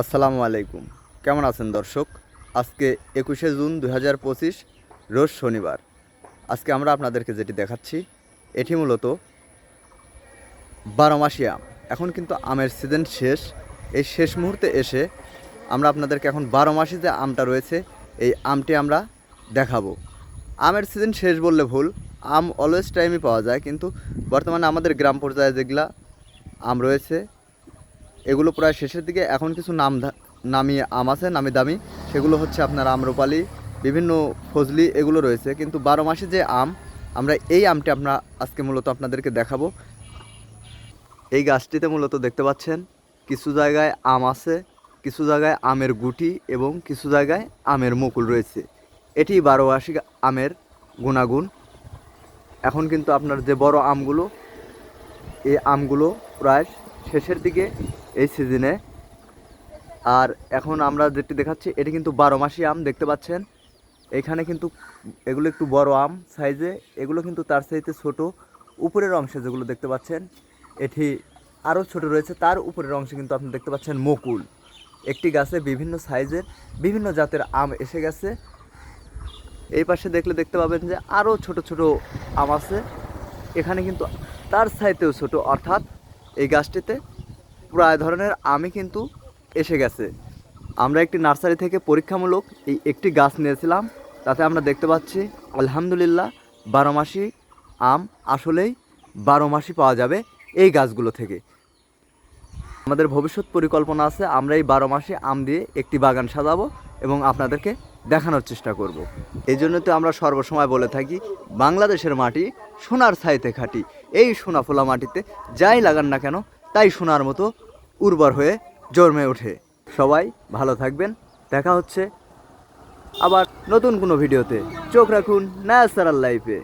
আসসালামু আলাইকুম। কেমন আছেন দর্শক? আজকে একুশে জুন দু পঁচিশ, রোজ শনিবার। আজকে আমরা আপনাদেরকে যেটি দেখাচ্ছি, এটি মূলত বারোমাসি আম। এখন কিন্তু আমের সিজন শেষ। এই শেষ মুহূর্তে এসে আমরা আপনাদেরকে এখন বারো মাসি যে আমটা রয়েছে, এই আমটি আমরা দেখাবো। আমের সিজন শেষ বললে ভুল, আম অলওয়েজ টাইমই পাওয়া যায়, কিন্তু বর্তমানে আমাদের গ্রাম পর্যায়ে যেগুলা আম রয়েছে এগুলো প্রায় শেষের দিকে এখন কিছু নাম নামি আম আছে, নামি দামি। সেগুলো হচ্ছে আপনার আম্রপালি, বিভিন্ন ফজলি, এগুলো রয়েছে। কিন্তু বারো মাসে যে আম, আমরা এই আমটি আমরা আজকে মূলত আপনাদেরকে দেখাবো। এই গাছটিতে মূলত দেখতে পাচ্ছেন, কিছু জায়গায় আম আছে, কিছু জায়গায় আমের গুটি এবং কিছু জায়গায় আমের মুকুল রয়েছে। এটি বারো মাসি আমের গুণাগুণ। এখন কিন্তু আপনার যে বড় আমগুলো, এই আমগুলো প্রায় শেষের দিকে এই সিজনে। আর এখন আমরা যেটি দেখাচ্ছি, এটি কিন্তু বারো মাসি আম, দেখতে পাচ্ছেন। এখানে কিন্তু এগুলো একটু বড় আম সাইজে। এগুলো কিন্তু তার চাইতে ছোট। উপরের অংশে যেগুলো দেখতে পাচ্ছেন, এটি আরও ছোট রয়েছে। তার উপরের অংশে কিন্তু আপনি দেখতে পাচ্ছেন মুকুল। একটি গাছে বিভিন্ন সাইজের বিভিন্ন জাতের আম এসে গেছে। এই পাশে দেখলে দেখতে পাবেন যে আরও ছোট ছোট আম আছে। এখানে কিন্তু তার সাইতেও ছোট, অর্থাৎ এই গাছটিতে প্রায় ধরনের আমই কিন্তু এসে গেছে। আমরা একটি নার্সারি থেকে পরীক্ষামূলক এই একটি গাছ নিয়েছিলাম। তাতে আমরা দেখতে পাচ্ছি, আলহামদুলিল্লাহ, বারো মাসি আম আসলেই বারো মাসই পাওয়া যাবে এই গাছগুলো থেকে। আমাদের ভবিষ্যৎ পরিকল্পনা আছে, আমরা এই বারো মাসে আম দিয়ে একটি বাগান সাজাবো এবং আপনাদেরকে দেখানোর চেষ্টা করব। এই জন্য তো আমরা সর্বসময় বলে থাকি, বাংলাদেশের মাটি সোনার ছাইতে খাটি। এই সোনা ফোলা মাটিতে যাই লাগান না কেন, তাই সোনার মতো উর্বর হয়ে জন্মে ওঠে। সবাই ভালো থাকবেন। দেখা হচ্ছে আবার নতুন কোনো ভিডিওতে। চোখ রাখুন ন্যাচারাল লাইফে।